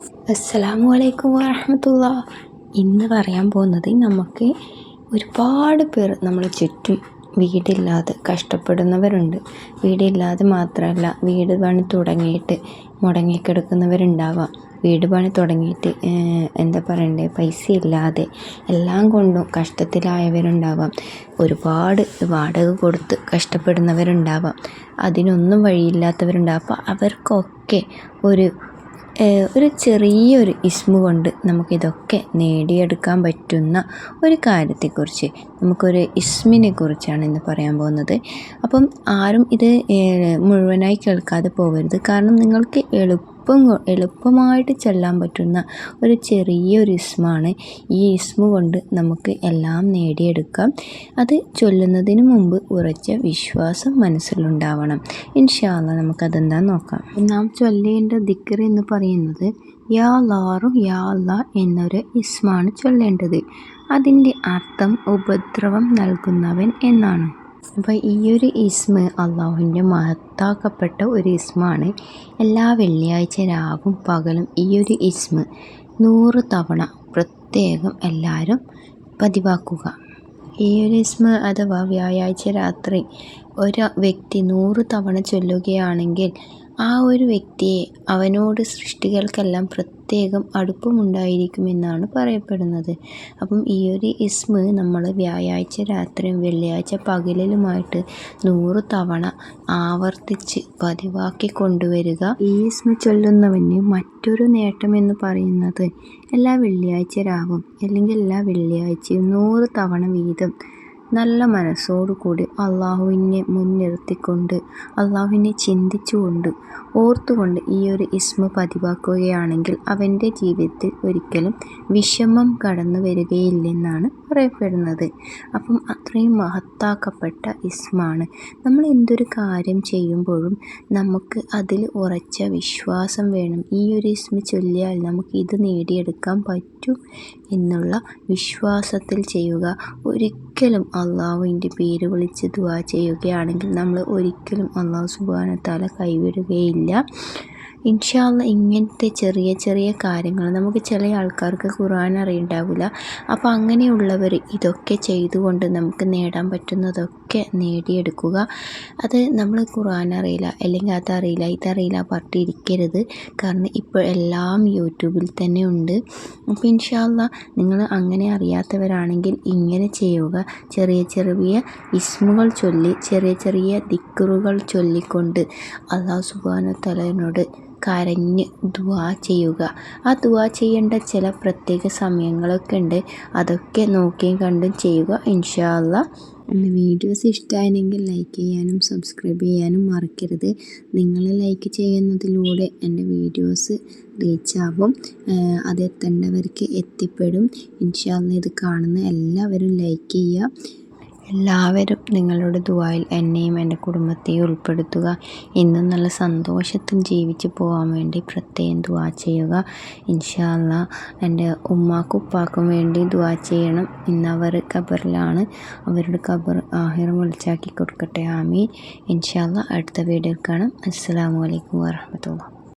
അസ്സലാമു അലൈക്കും വറഹമത്തുള്ള. ഇന്ന് പറയാൻ പോകുന്നത് നമുക്ക് ഒരുപാട് പേർ നമ്മൾ ചുറ്റും വീടില്ലാതെ കഷ്ടപ്പെടുന്നവരുണ്ട്. വീടില്ലാതെ മാത്രമല്ല വീട് പണി തുടങ്ങിയിട്ട് മുടങ്ങിക്കിടക്കുന്നവരുണ്ടാവാം വീട് പണി തുടങ്ങിയിട്ട് എന്താ പറയണ്ടേ പൈസ ഇല്ലാതെ എല്ലാം കൊണ്ടും കഷ്ടത്തിലായവരുണ്ടാവാം. ഒരുപാട് വാടക കൊടുത്ത് കഷ്ടപ്പെടുന്നവരുണ്ടാവാം. അതിനൊന്നും വഴിയില്ലാത്തവരുണ്ടാവാം. അപ്പോൾ അവർക്കൊക്കെ ഒരു ഒരു ചെറിയൊരു ഇസ്മു കൊണ്ട് നമുക്കിതൊക്കെ നേടിയെടുക്കാൻ പറ്റുന്ന ഒരു കാര്യത്തെക്കുറിച്ച് നമുക്കൊരു ഇസ്മിനെ കുറിച്ചാണ് ഇന്ന് പറയാൻ പോകുന്നത്. അപ്പം ആരും ഇത് മുഴുവനായി കേൾക്കാതെ പോകരുത്. കാരണം നിങ്ങൾക്ക് എളുപ്പം എളുപ്പമായിട്ട് ചെല്ലാൻ പറ്റുന്ന ഒരു ചെറിയൊരു ഇസ്മാണ് ഈ ഇസ്മ കൊണ്ട് നമുക്ക് എല്ലാം നേടിയെടുക്കാം. അത് ചൊല്ലുന്നതിന് മുമ്പ് ഉറച്ച വിശ്വാസം മനസ്സിലുണ്ടാവണം. ഇൻഷാല്ല നമുക്കതെന്താ നോക്കാം. നാം ചൊല്ലേണ്ട ദിക്കർ എന്ന് പറയുന്നത് യാ ലാറും യാ ല എന്നൊരു ഇസ്മാണ് ചൊല്ലേണ്ടത്. അതിന്റെ അർത്ഥം ഉപദ്രവം നൽകുന്നവൻ എന്നാണ്. അപ്പോൾ ഈ ഒരു ഇസ്മ അള്ളാഹുവിന്റെ മഹത്താക്കപ്പെട്ട ഒരു ഇസ്മാണ് എല്ലാ വെള്ളിയാഴ്ച രാവും പകലും ഈ ഒരു ഇസ്മ. നൂറ് തവണ പ്രത്യേകം എല്ലാവരും പതിവാക്കുക. ഈ ഒരു ഇസ്മ അഥവാ വ്യാഴാഴ്ച രാത്രി ഒരു വ്യക്തി നൂറ് തവണ ചൊല്ലുകയാണെങ്കിൽ ആ ഒരു വ്യക്തിയെ അവനോട് സൃഷ്ടികൾക്കെല്ലാം പ്രത്യേകം അടുപ്പമുണ്ടായിരിക്കുമെന്നാണ് പറയപ്പെടുന്നത്. അപ്പം ഈ ഒരു ഇസ്മ നമ്മൾ വ്യാഴാഴ്ച രാത്രിയും വെള്ളിയാഴ്ച പകലിലുമായിട്ട് നൂറ് തവണ ആവർത്തിച്ച് പതിവാക്കി കൊണ്ടുവരിക. ഈ ഇസ്മ ചൊല്ലുന്നവന് മറ്റൊരു നേട്ടമെന്ന് പറയുന്നത് എല്ലാ വെള്ളിയാഴ്ച രാവും അല്ലെങ്കിൽ എല്ലാ വെള്ളിയാഴ്ചയും നൂറ് തവണ വീതം നല്ല മനസ്സോടുകൂടി അള്ളാഹുവിനെ മുൻനിർത്തിക്കൊണ്ട് അള്ളാഹുവിനെ ചിന്തിച്ചുകൊണ്ട് ഓർത്തുകൊണ്ട് ഈ ഒരു ഇസ്മ പതിവാക്കുകയാണെങ്കിൽ അവന്റെ ജീവിതത്തിൽ ഒരിക്കലും വിഷമം കടന്നു വരികയില്ലെന്നാണ് പറയപ്പെടുന്നത്. അപ്പം അത്രയും മഹത്താക്കപ്പെട്ട ഇസ്മാണ്. നമ്മൾ എന്തൊരു കാര്യം ചെയ്യുമ്പോഴും നമുക്ക് അതിൽ ഉറച്ച വിശ്വാസം വേണം. ഈ ഒരു ഇസ്മ ചൊല്ലിയാൽ നമുക്ക് ഇത് നേടിയെടുക്കാൻ പറ്റും എന്നുള്ള വിശ്വാസത്തിൽ ചെയ്യുക. ഒരിക്കലും അള്ളാഹുവിന്റെ പേര് വിളിച്ച് ദുവാ ചെയ്യുകയാണെങ്കിൽ നമ്മൾ ഒരിക്കലും അള്ളാഹു സുബാനത്താല കൈവിടുകയില്ല. ഇൻഷാല്ല ഇങ്ങനത്തെ ചെറിയ ചെറിയ കാര്യങ്ങൾ നമുക്ക് ചില ആൾക്കാർക്ക് ഖുർആൻ അറിയുണ്ടാവില്ല. അപ്പോൾ അങ്ങനെയുള്ളവർ ഇതൊക്കെ ചെയ്തുകൊണ്ട് നമുക്ക് നേടാൻ പറ്റുന്നതൊക്കെ നേടിയെടുക്കുക. അത് നമ്മൾ ഖുർആൻ അറിയില്ല അല്ലെങ്കിൽ അതറിയില്ല ഇതറിയില്ല പറഞ്ഞിരിക്കരുത് കാരണം ഇപ്പോൾ എല്ലാം യൂട്യൂബിൽ തന്നെ ഉണ്ട്. അപ്പോൾ ഇൻഷാല്ല നിങ്ങൾ അങ്ങനെ അറിയാത്തവരാണെങ്കിൽ ഇങ്ങനെ ചെയ്യുക. ചെറിയ ചെറിയ ഇസ്മുകൾ ചൊല്ലി ചെറിയ ചെറിയ ദിക്കറുകൾ ചൊല്ലിക്കൊണ്ട് അള്ളാഹു സുബാന തലനോട് കരഞ്ഞ് ദുവാ ചെയ്യുക. ആ ദുവാ ചെയ്യേണ്ട ചില പ്രത്യേക സമയങ്ങളൊക്കെ ഉണ്ട്. അതൊക്കെ നോക്കിയും കണ്ടും ചെയ്യുക ഇൻഷാ എന്റെ വീഡിയോസ് ഇഷ്ടമായെങ്കിൽ ലൈക്ക് ചെയ്യാനും സബ്സ്ക്രൈബ് ചെയ്യാനും മറക്കരുത്. നിങ്ങൾ ലൈക്ക് ചെയ്യുന്നതിലൂടെ എന്റെ വീഡിയോസ് റീച്ചാവും അത് എത്തേണ്ടവർക്ക് എത്തിപ്പെടും. ഇൻഷാല്ല ഇത് കാണുന്ന എല്ലാവരും ലൈക്ക് ചെയ്യുക എല്ലാവരും നിങ്ങളുടെ ദുബായിൽ എന്നെയും എന്റെ കുടുംബത്തെയും ഉൾപ്പെടുത്തുക. ഇന്നും നല്ല സന്തോഷത്തിൽ ജീവിച്ചു പോകാൻ വേണ്ടി പ്രത്യേകം ദുവാ ചെയ്യുക. ഇൻഷാല്ല എന്റെ ഉമ്മാക്കും ഉപ്പാക്കും വേണ്ടി ദുവാ ചെയ്യണം. ഇന്ന് അവർ ഖബറിലാണ്. അവരുടെ ഖബർ ആഹിറം വിളിച്ചാക്കി കൊടുക്കട്ടെ. ആമീൻ. ഇൻഷാല്ല അടുത്ത വീഡിയോ കാണാം. അസ്സാം വലൈക്കും വാഹമത്തുള്ള